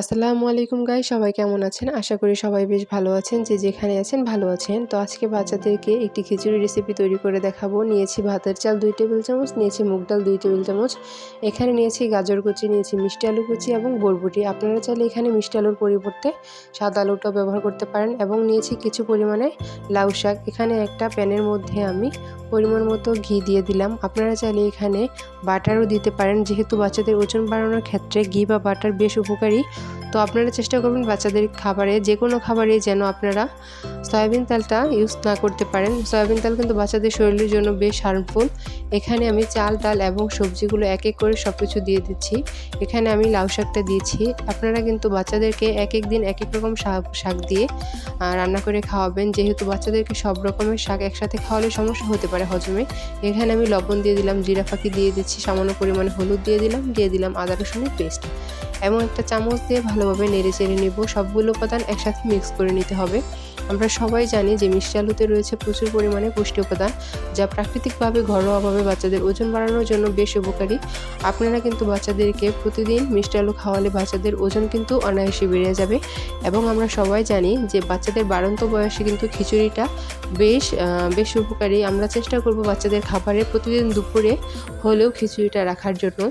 আসসালামু আলাইকুম গাই সবাই কেমন আছেন? আশা করি সবাই বেশ ভালো আছেন, যে যেখানে আছেন ভালো আছেন। তো আজকে বাচ্চাদেরকে একটি খিচুড়ি রেসিপি তৈরি করে দেখাবো। নিয়েছি ভাতের চাল দুই টেবিল চামচ, নিয়েছি মুগ ডাল দুই টেবিল চামচ। এখানে নিয়েছি গাজর কুচি, নিয়েছি মিষ্টি আলু কুচি এবং বরবটি। আপনারা চাইলে এখানে মিষ্টি আলুর পরিবর্তে সাদা আলুটাও ব্যবহার করতে পারেন এবং নিয়েছি কিছু পরিমাণে লাউ শাক। এখানে একটা প্যানের মধ্যে আমি পরিমাণ মতো ঘি দিয়ে দিলাম। আপনারা চাইলে এখানে বাটারও দিতে পারেন। যেহেতু বাচ্চাদের ওজন বাড়ানোর ক্ষেত্রে ঘি বা বাটার বেশ উপকারী। তো আপনারা চেষ্টা করবেন বাচ্চাদের খাবারে যে কোনো খাবারে যেন আপনারা সয়াবিন তেলটা ইউজ না করতে পারেন। সয়াবিন তেল কিন্তু বাচ্চাদের শরীরের জন্য বেশ হার্মফুল এখানে আমি চাল, ডাল এবং সবজিগুলো এক এক করে সব কিছু দিয়ে দিচ্ছি। এখানে আমি লাউ শাকটা দিয়েছি। আপনারা কিন্তু বাচ্চাদেরকে এক এক দিন এক এক রকম শাক শাক দিয়ে রান্না করে খাওয়াবেন। যেহেতু বাচ্চাদেরকে সব রকমের শাক একসাথে খাওয়ালে সমস্যা হতে পারে হজমে। এখানে আমি লবণ দিয়ে দিলাম, জিরা ফাঁকি দিয়ে দিচ্ছি, সামান্য পরিমাণে হলুদ দিয়ে দিলাম দিয়ে দিলাম আদা রসুনের পেস্ট এবং একটা চামচ দিয়ে ভালোভাবে নেড়ে চেড়ে নেব। সবগুলো উপাদান একসাথে মিক্স করে নিতে হবে। আমরা সবাই জানি যে মিষ্টি আলুতে রয়েছে প্রচুর পরিমাণে পুষ্টি উপাদান, যা প্রাকৃতিকভাবে ঘরোয়াভাবে বাচ্চাদের ওজন বাড়ানোর জন্য বেশ উপকারী। আপনারা কিন্তু বাচ্চাদেরকে প্রতিদিন মিষ্টি আলু খাওয়ালে বাচ্চাদের ওজন কিন্তু অনায়াসে বেড়ে যাবে এবং আমরা সবাই জানি যে বাচ্চাদের বাড়ন্ত বয়সে কিন্তু খিচুড়িটা বেশ বেশ উপকারী। আমরা চেষ্টা করব বাচ্চাদের খাবারে প্রতিদিন দুপুরে হলেও খিচুড়িটা রাখার জন্য।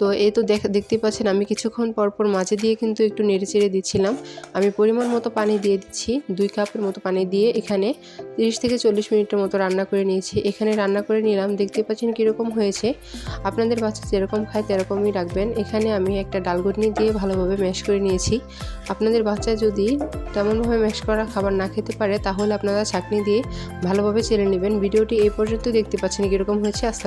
তো এই তো দেখ দেখতে পাচ্ছেন আমি কিছুক্ষণ পরপর মাঝে দিয়ে কিন্তু একটু নেড়ে চেড়ে দিচ্ছিলাম। আমি পরিমাণ মতো পানি দিয়ে দিচ্ছি, দুই কাপের মতো পানি দিয়ে এখানে তিরিশ থেকে চল্লিশ মিনিটের মতো রান্না করে নিয়েছি। এখানে রান্না করে নিলাম দেখতে পাচ্ছেন কীরকম হয়েছে। আপনাদের বাচ্চা যেরকম খায় সেরকমই রাখবেন। এখানে আমি একটা ডালগটনি দিয়ে ভালোভাবে ম্যাশ করে নিয়েছি। আপনাদের বাচ্চা যদি তেমনভাবে ম্যাশ করা খাবার না খেতে পারে, তাহলে আপনারা চাটনি দিয়ে ভালোভাবে চেড়ে নেবেন। ভিডিওটি এই পর্যন্ত দেখতে পাচ্ছেন কীরকম হয়েছে। আস্তে